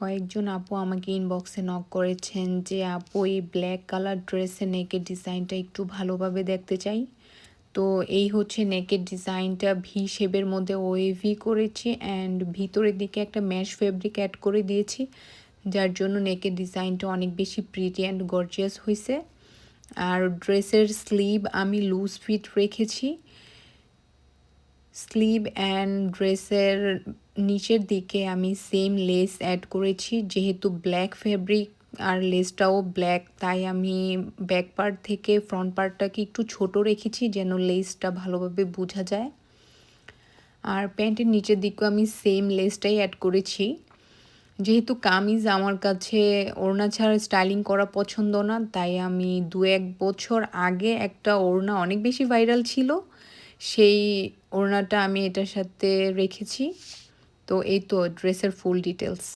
কয়েকজন আপু আমাকে ইনবক্সে নক করেছেন যে, আপু, এই ব্ল্যাক কালার ড্রেসে নেকের ডিজাইনটা একটু ভালোভাবে দেখতে চাই। তো এই হচ্ছে নেকের ডিজাইনটা ভি শেপের মধ্যে ওয়েভি করেছি অ্যান্ড ভিতরের দিকে একটা ম্যাশ ফেব্রিক অ্যাড করে দিয়েছি, যার জন্য নেকের ডিজাইনটা অনেক বেশি প্রিটি অ্যান্ড গর্জিয়াস হয়েছে আর ড্রেসের স্লিভ আমি লুজ ফিট রেখেছি। স্লিভ অ্যান্ড ড্রেসের নিচের দিকে আমি সেম লেস অ্যাড করেছি। যেহেতু ব্ল্যাক ফেব্রিক আর লেসটাও ব্ল্যাক তাই আমি ব্যাক পার্ট থেকে ফ্রন্ট পার্টটাকে একটু ছোট রেখেছি যেন লেসটা ভালোভাবে বোঝা যায়। আর প্যান্টের নিচের দিকেও আমি সেম লেসটাই অ্যাড করেছি। যেহেতু কামিজ আমার কাছে ওড়না ছাড়া স্টাইলিং করা পছন্দ না, তাই আমি দু এক বছর আগে একটা ওড়না অনেক বেশি ভাইরাল ছিল। সেই ওড়নাটা আমি এটার সাথে রেখেছি। তো এই তো ড্রেসের ফুল ডিটেলস